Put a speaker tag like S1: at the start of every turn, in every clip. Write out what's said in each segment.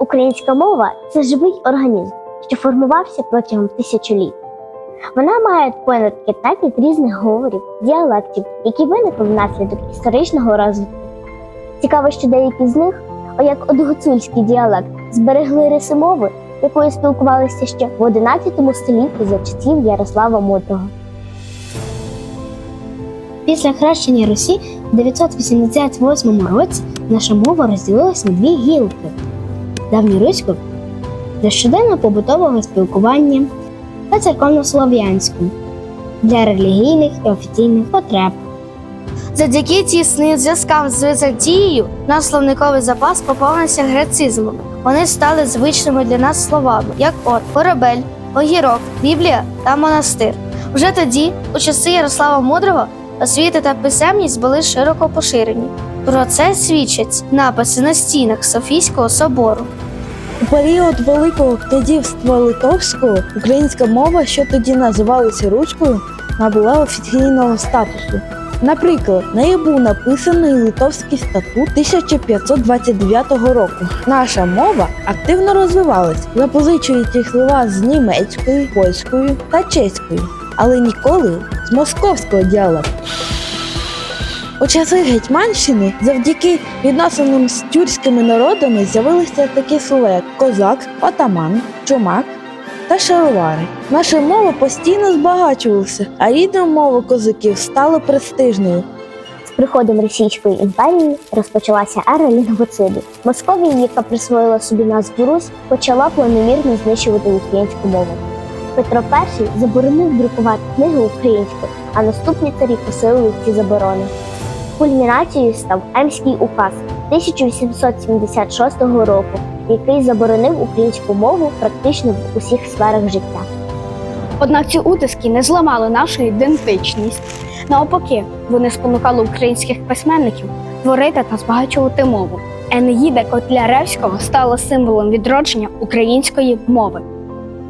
S1: Українська мова це живий організм, що формувався протягом тисячоліть. Вона має понад 15 різних говорів, діалектів, які виникли внаслідок історичного розвитку. Цікаво, що деякі з них, о як от гуцульський діалект, зберегли риси мови, якою спілкувалися ще в 11 столітті за часів Ярослава Мудрого. Після хрещення Русі в 988 році наша мова розділилась на дві гілки: давньоруську для щоденно-побутового спілкування та церковнослов'янську для релігійних і офіційних потреб.
S2: Завдяки тісним зв'язкам з Візантією наш словниковий запас поповнився грецизмами. Вони стали звичними для нас словами, як от корабель, огірок, біблія та монастир. Вже тоді, у часи Ярослава Мудрого, освіта та писемність були широко поширені. Про це свідчать написи на стінах Софійського собору.
S3: Період Великого князівства Литовського українська мова, що тоді називалася руською, набула офіційного статусу. Наприклад, нею був написаний Литовський статут 1529 року. Наша мова активно розвивалась, запозичуючи слова з німецької, польської та чеської, але ніколи з московського діалекту. У часи Гетьманщини завдяки відносинам з тюркськими народами з'явилися такі слова, як козак, отаман, чумак та шаровари. Наша мова постійно збагачувалася, а рідна мова козаків стала престижною.
S1: З приходом Російської імперії розпочалася ера лінгвоциду. Московія, яка присвоїла собі назву Русь, почала планомірно знищувати українську мову. Петро І заборонив друкувати книги українською, а наступні царі посилили ці заборони. Кульмінацією став Емський указ 1876 року, який заборонив українську мову практично в усіх сферах життя.
S4: Однак ці утиски не зламали нашу ідентичність. Навпаки, вони спонукали українських письменників творити та збагачувати мову. Енеїда Котляревського стала символом відродження української мови.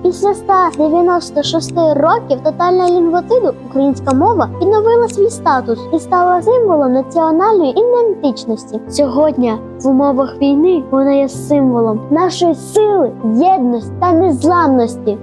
S1: Після 196 років тотального лінгвоциду українська мова відновила свій статус і стала символом національної ідентичності. Сьогодні в умовах війни вона є символом нашої сили, єдності та незламності.